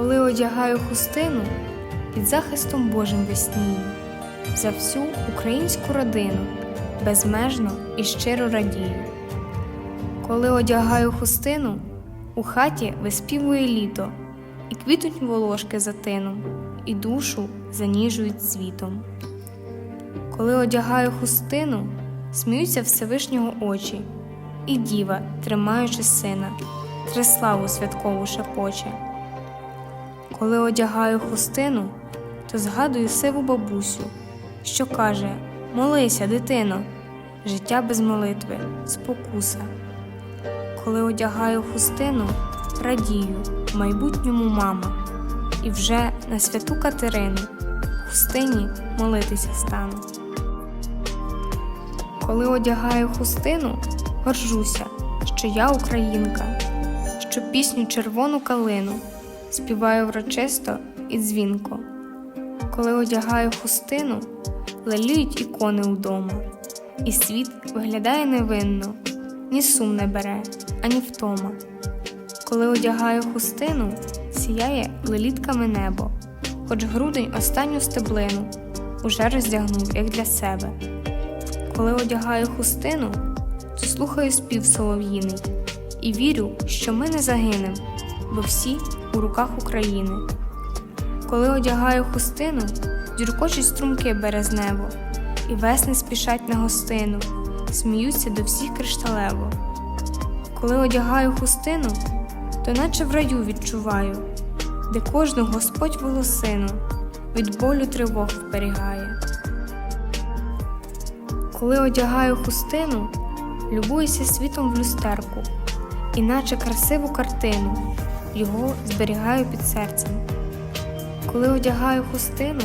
Коли одягаю хустину, під захистом Божим веснію, за всю українську родину безмежно і щиро радію. Коли одягаю хустину, у хаті виспівує літо, і квітуть волошки за тином, і душу заніжують світом. Коли одягаю хустину, сміються Всевишнього очі, і діва, тримаючи сина, Триславу святкову шепоче. Коли одягаю хустину, то згадую сиву бабусю, що каже: Молися, дитино, життя без молитви, спокуса. Коли одягаю хустину, радію майбутньому мама, і вже на святу Катерину хустині молитися стану. Коли одягаю хустину, горжуся, що я українка, що пісню червону калину співаю врочисто і дзвінко. Коли одягаю хустину, леліють ікони удома, і світ виглядає невинно, ні сум не бере, ані втома. Коли одягаю хустину, сіяє лелітками небо, хоч грудень останню стеблину уже роздягнув, як для себе. Коли одягаю хустину, то слухаю спів солов'їний і вірю, що ми не загинем, бо всі у руках України. Коли одягаю хустину, дзюркочуть струмки березнево, і весни спішать на гостину, сміються до всіх кришталево. Коли одягаю хустину, то наче в раю відчуваю, де кожну Господь волосину від болю тривог вберігає. Коли одягаю хустину, любуюся світом в люстерку, і наче красиву картину його зберігаю під серцем. Коли одягаю хустину,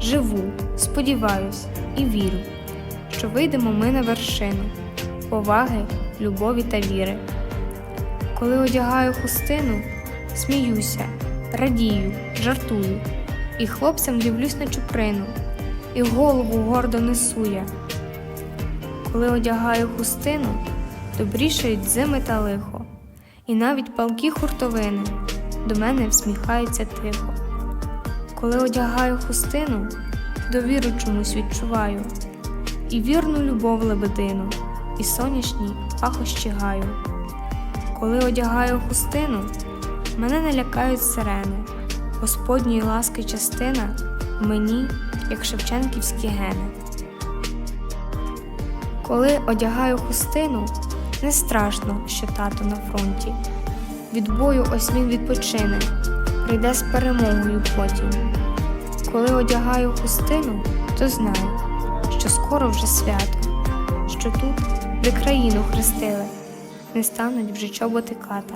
живу, сподіваюсь і вірю, що вийдемо ми на вершину поваги, любові та віри. Коли одягаю хустину, сміюся, радію, жартую, і хлопцям дивлюсь на чуприну, і голову гордо несу я. Коли одягаю хустину, добрішають зими та лихо, і навіть палкі хуртовини до мене всміхаються тихо. Коли одягаю хустину, довіру чомусь відчуваю, і вірну любов лебедину, і сонячні пахощі гаю. Коли одягаю хустину, мене не лякають сирени, Господньої ласки частина мені, як шевченківські гени. Коли одягаю хустину, не страшно, що тато на фронті. Від бою ось він відпочине, прийде з перемогою потім. Коли одягаю хустину, то знаю, що скоро вже свято, що тут, де країну хрестили, не стануть вже чоботи ката.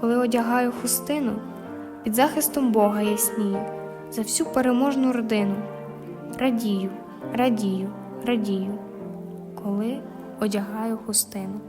Коли одягаю хустину, під захистом Бога яснію за всю переможну родину. Радію, радію, радію, коли одягаю хустину.